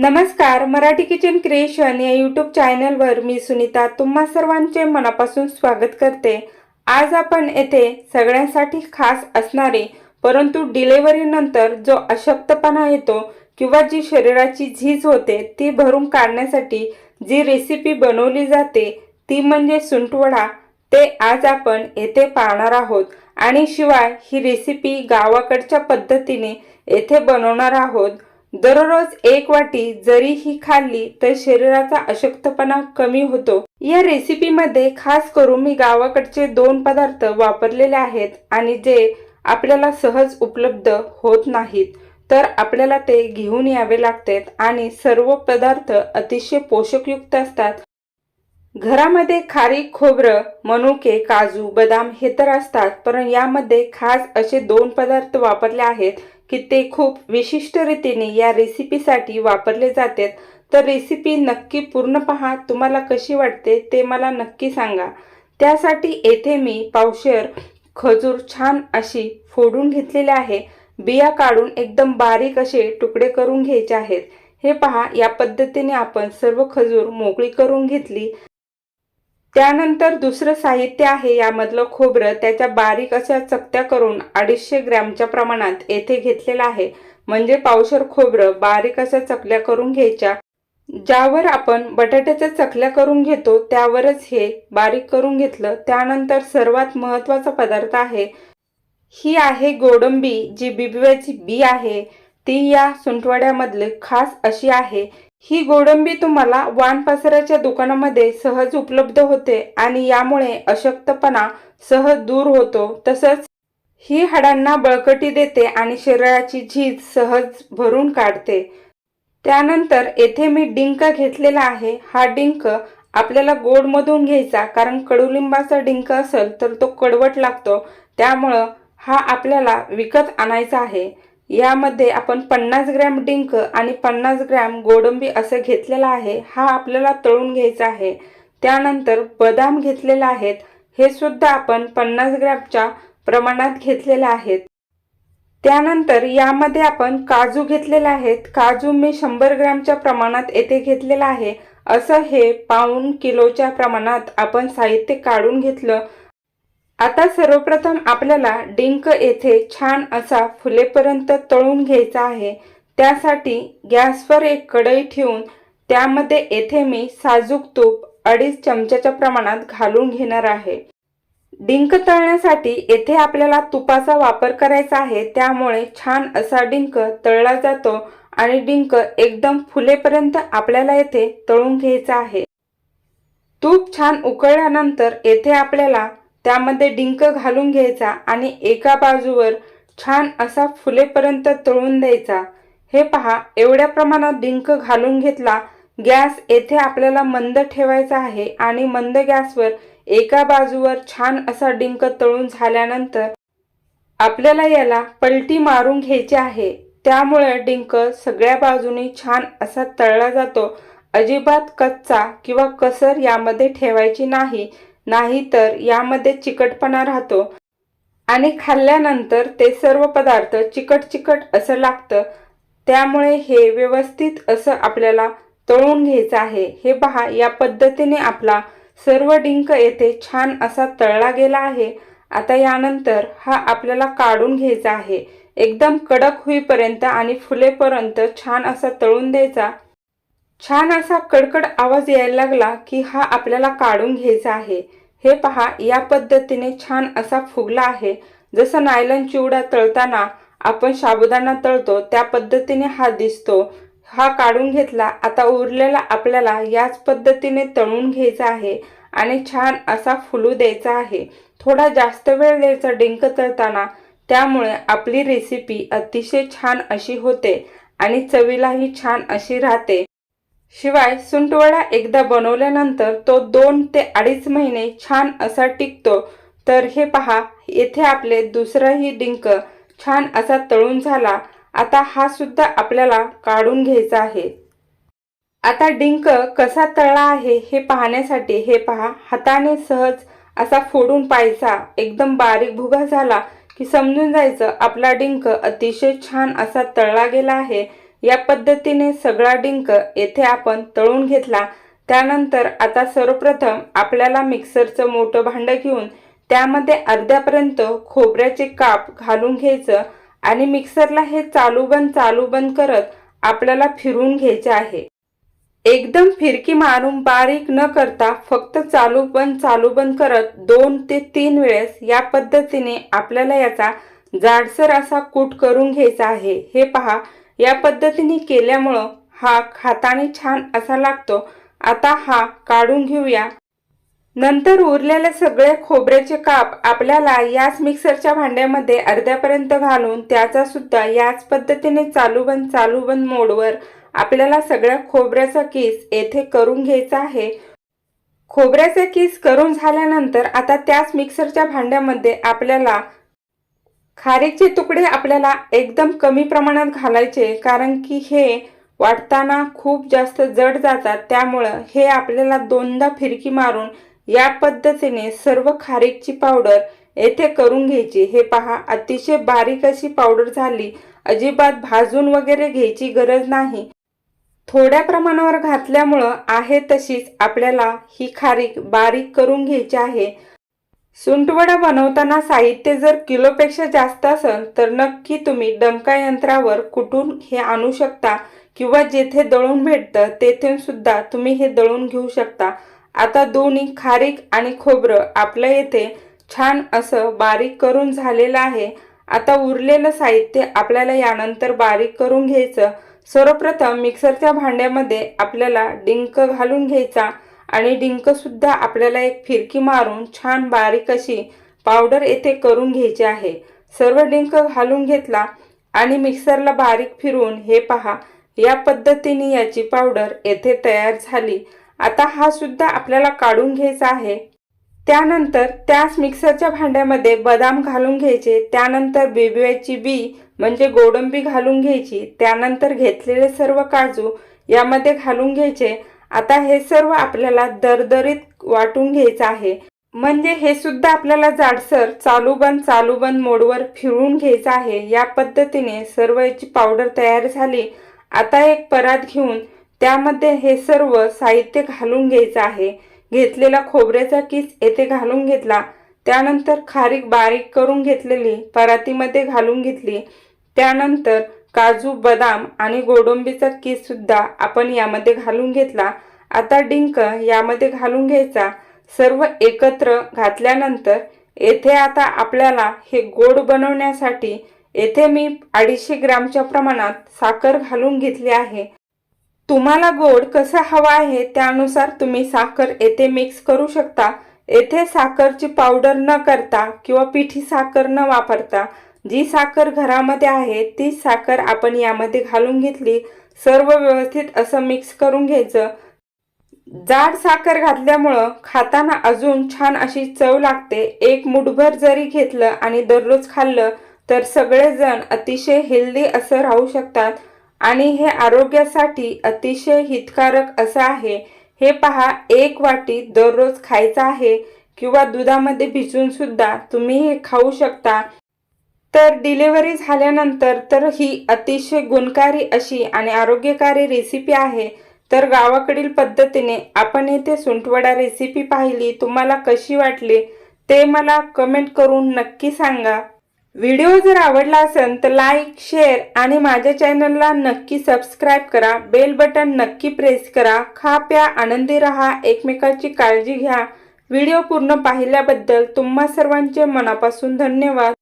नमस्कार Marathi kitchen creation या YouTube चॅनलवर मी सुनीता तुम्हा सर्वांचे मनापासून स्वागत करते. आज आपण येथे सगळ्यांसाठी खास असणारे परंतु डिलेवरीनंतर जो अशक्तपणा येतो किंवा जी शरीराची झीज होते ती भरून काढण्यासाठी जी रेसिपी बनवली जाते ती म्हणजे सुंटवडा ते आज आपण येथे पाहणार आहोत आणि शिवाय ही रेसिपी गावाकडच्या पद्धतीने येथे बनवणार आहोत. दररोज एक वाटी जरी ही खाल्ली तर शरीराचा अशक्तपणा कमी होतो. या रेसिपीमध्ये खास करून मी गावाकडचे दोन पदार्थ वापरलेले आहेत आणि जे आपल्याला सहज उपलब्ध होत नाहीत तर आपल्याला ते घेऊन यावे लागतात आणि सर्व पदार्थ अतिशय पोषकयुक्त असतात. घरामध्ये खारी खोबरं मनुके काजू बदाम हे तर असतात पण यामध्ये खास असे दोन पदार्थ वापरले आहेत की ते खूप विशिष्ट रीतीने या रेसिपीसाठी वापरले जातात. तर रेसिपी नक्की पूर्ण पहा तुम्हाला कशी वाटते ते मला नक्की सांगा. त्यासाठी येथे मी पावशेर खजूर छान अशी फोडून घेतलेली आहे. बिया काढून एकदम बारीक असे तुकडे करून घ्यायचे आहेत. हे पहा या पद्धतीने आपण सर्व खजूर मोकळी करून घेतली. त्यानंतर दुसरं साहित्य आहे यामधलं खोबरं. त्याच्या बारीक अशा चकत्या करून अडीचशे ग्रॅमच्या प्रमाणात येथे घेतलेलं आहे. म्हणजे पावशर खोबरं बारीक अशा चकल्या करून घ्यायच्या. ज्यावर आपण बटाट्याच्या चकल्या करून घेतो त्यावरच हे बारीक करून घेतलं. त्यानंतर सर्वात महत्त्वाचा पदार्थ आहे. ही आहे गोडंबी जी बिबव्याची बी आहे. ती या सुंटवाड्यामधले खास अशी आहे. ही गोडंबी तुम्हाला वानपासराच्या दुकानामध्ये सहज उपलब्ध होते आणि यामुळे अशक्तपणा सहज दूर होतो. तसंच ही हाडांना बळकटी देते आणि शरीराची झीज सहज भरून काढते. त्यानंतर येथे मी डिंक घेतलेला आहे. हा डिंक आपल्याला गोडमधून घ्यायचा कारण कडुलिंबाचा डिंक असेल तर तो कडवट लागतो. त्यामुळं हा आपल्याला विकत आणायचा आहे. यामध्ये आपण पन्नास ग्रॅम डिंक आणि पन्नास ग्रॅम गोडंबी असं घेतलेला आहे हा आपल्याला तळून घ्यायचा आहे. त्यानंतर बदाम घेतलेले आहेत हे सुद्धा आपण पन्नास ग्रॅमच्या प्रमाणात घेतलेले आहेत. त्यानंतर यामध्ये आपण काजू घेतलेले आहेत काजू मी शंभर ग्रॅमच्या प्रमाणात येथे घेतलेला आहे. असं हे पाऊण किलोच्या प्रमाणात आपण साहित्य काढून घेतलं आता सर्वप्रथम आपल्याला डिंक येथे छान असा फुलेपर्यंत तळून घ्यायचा आहे. त्यासाठी गॅसवर एक कढई ठेवून त्यामध्ये येथे मी साजूक तूप अडीच चमच्याच्या प्रमाणात घालून घेणार आहे. डिंक तळण्यासाठी येथे आपल्याला तुपाचा वापर करायचा आहे. त्यामुळे छान असा डिंक तळला जातो आणि डिंक एकदम फुलेपर्यंत आपल्याला येथे तळून घ्यायचा आहे. तूप छान उकळल्यानंतर येथे आपल्याला त्यामध्ये डिंक घालून घ्यायचा आणि एका बाजूवर छान असा फुलेपर्यंत तळून द्यायचा. हे पहा एवढ्या प्रमाणात डिंक घालून घेतला गॅस येथे आपल्याला मंद ठेवायचा आहे आणि मंद गॅसवर एका बाजूवर छान असा डिंक तळून झाल्यानंतर आपल्याला याला पलटी मारून घ्यायची आहे. त्यामुळे डिंक सगळ्या बाजूनी छान असा तळला जातो. अजिबात कच्चा किंवा कसर यामध्ये ठेवायची नाही. नाहीतर यामध्ये चिकटपणा राहतो. आणि खाल्ल्यानंतर ते सर्व पदार्थ चिकट चिकट असं लागतं. त्यामुळे हे व्यवस्थित असं आपल्याला तळून घ्यायचं आहे. हे पहा या पद्धतीने आपला सर्व डिंक येथे छान असा तळला गेला आहे. आता यानंतर हा आपल्याला काढून घ्यायचा आहे. एकदम कडक होईपर्यंत आणि फुलेपर्यंत छान असा तळून द्यायचा. छान असा कडकड आवाज यायला लागला की हा आपल्याला काढून घ्यायचा आहे. हे पहा या पद्धतीने छान असा फुगला आहे. जसं नायलन चिवडा तळताना आपण साबुदाणा तळतो त्या पद्धतीने हा दिसतो. हा काढून घेतला आता उरलेला आपल्याला याच पद्धतीने तळून घ्यायचा आहे आणि छान असा फुलू द्यायचा आहे. थोडा जास्त वेळ द्यायचा डिंक तळताना त्यामुळे आपली रेसिपी अतिशय छान अशी होते आणि चवीलाही छान अशी राहते. शिवाय सुंटवडा एकदा बनवल्यानंतर तो दोन ते अडीच महिने छान असा टिकतो. तर हे पहा येथे आपले दुसरंही डिंक छान असा तळून झाला. आता हा सुद्धा आपल्याला काढून घ्यायचा आहे. आता डिंक कसा तळला आहे हे पाहण्यासाठी हे पहा हाताने सहज असा फोडून पाहायचा. एकदम बारीक भुगा झाला की समजून जायचं आपला डिंक अतिशय छान असा तळला गेला आहे. या पद्धतीने सगळा डिंक येथे आपण तळून घेतला. त्यानंतर आता सर्वप्रथम आपल्याला मिक्सरचं मोठं भांडं घेऊन त्यामध्ये अर्ध्यापर्यंत खोबऱ्याचे काप घालून घ्यायचं आणि मिक्सरला हे चालू बंद चालू बंद करत आपल्याला फिरवून घ्यायचे आहे. एकदम फिरकी मारून बारीक न करता फक्त चालू बंद चालू बंद करत दोन ते तीन वेळेस या पद्धतीने आपल्याला याचा जाडसर असा कूट करून घ्यायचा आहे. हे पहा या पद्धतीने केल्यामुळं हा खाताने छान असा लागतो. आता हा काढून घेऊया. नंतर उरलेले सगळे खोबऱ्याचे काप आपल्याला याच मिक्सरच्या भांड्यामध्ये अर्ध्यापर्यंत घालून त्याचा सुद्धा याच पद्धतीने चालू बंद चालू बंद मोडवर आपल्याला सगळ्या खोबऱ्याचा किस येथे करून घ्यायचा आहे. खोबऱ्याचा किस करून झाल्यानंतर आता त्याच मिक्सरच्या भांड्यामध्ये आपल्याला खारीचे तुकडे आपल्याला एकदम कमी प्रमाणात घालायचे कारण की हे वाटताना खूप जास्त जड जातात. त्यामुळं हे आपल्याला दोनदा फिरकी मारून या पद्धतीने सर्व खारीकची पावडर येथे करून घ्यायची. हे पहा अतिशय बारीक अशी पावडर झाली. अजिबात भाजून वगैरे घ्यायची गरज नाही. थोड्या प्रमाणावर घातल्यामुळं आहे तशीच आपल्याला ही खारीक बारीक करून घ्यायची आहे. सुंटवडा बनवताना साहित्य जर किलोपेक्षा जास्त असेल तर नक्की तुम्ही डंका यंत्रावर कुठून हे आणू शकता किंवा जेथे दळून भेटतं तेथून सुद्धा तुम्ही हे दळून घेऊ शकता. आता दोन्ही खारीक आणि खोबरं आपल्या येथे छान असं बारीक करून झालेलं आहे. आता उरलेलं साहित्य आपल्याला यानंतर बारीक करून घ्यायचं. सर्वप्रथम मिक्सरच्या भांड्यामध्ये आपल्याला डिंक घालून घ्यायचा. आणि डिंकसुद्धा आपल्याला एक फिरकी मारून छान बारीक अशी पावडर येथे करून घ्यायची आहे. सर्व डिंक घालून घेतला आणि मिक्सरला बारीक फिरवून हे पहा या पद्धतीने याची पावडर येथे तयार झाली. आता हा सुद्धा आपल्याला काढून घ्यायचा आहे. त्यानंतर त्याच मिक्सरच्या भांड्यामध्ये बदाम घालून घ्यायचे. त्यानंतर बिबियाची बी म्हणजे गोडंबी घालून घ्यायची. त्यानंतर घेतलेले सर्व काजू यामध्ये घालून घ्यायचे. आता हे सर्व आपल्याला दरदरीत वाटून घ्यायचं आहे. म्हणजे हे सुद्धा आपल्याला जाडसर चालू बंद चालू बंद मोडवर फिरवून घ्यायचं आहे. या पद्धतीने सर्व याची पावडर तयार झाली. आता एक परात घेऊन त्यामध्ये हे सर्व साहित्य घालून घ्यायचं आहे. घेतलेला खोबऱ्याचा किस येथे घालून घेतला. त्यानंतर खारीक बारीक करून घेतलेली परातीमध्ये घालून घेतली. त्यानंतर काजू बदाम आणि गोडंबीचा किस सुद्धा आपण यामध्ये घालून घेतला. आता डिंक यामध्ये घालून घ्यायचा. सर्व एकत्र घातल्यानंतर येथे आता आपल्याला हे गोड बनवण्यासाठी येथे मी अडीचशे ग्रामच्या प्रमाणात साखर घालून घेतली आहे. तुम्हाला गोड कसा हवा आहे त्यानुसार तुम्ही साखर येथे मिक्स करू शकता. येथे साखरची पावडर न करता किंवा पिठी साखर न वापरता जी साखर घरामध्ये आहे ती साखर आपण यामध्ये घालून घेतली सर्व व्यवस्थित असं मिक्स करून घ्यायचं. जाड साखर घातल्यामुळं खाताना अजून छान अशी चव लागते. एक मुठभर जरी घेतलं आणि दररोज खाल्लं तर सगळेजण अतिशय हेल्दी असं राहू शकतात. आणि हे आरोग्यासाठी अतिशय हितकारक असं आहे. हे पहा एक वाटी दररोज खायचं आहे किंवा दुधामध्ये भिजून सुद्धा तुम्ही हे खाऊ शकता. तर डिलिव्हरी झाल्यानंतर तर ही अतिशय गुणकारी अशी आणि आरोग्यकारी रेसिपी आहे. तर गावाकडील पद्धतीने आपण येथे सुंठवडा रेसिपी पाहिली तुम्हाला कशी वाटली ते मला कमेंट करून नक्की सांगा. व्हिडिओ जर आवडला असेल तर लाईक शेअर आणि माझ्या चॅनलला नक्की सबस्क्राईब करा. बेल बटन नक्की प्रेस करा. खा प्या आनंदी रहा एकमेकाची काळजी घ्या. व्हिडिओ पूर्ण पाहिल्याबद्दल तुम्हा सर्वांचे मनापासून धन्यवाद.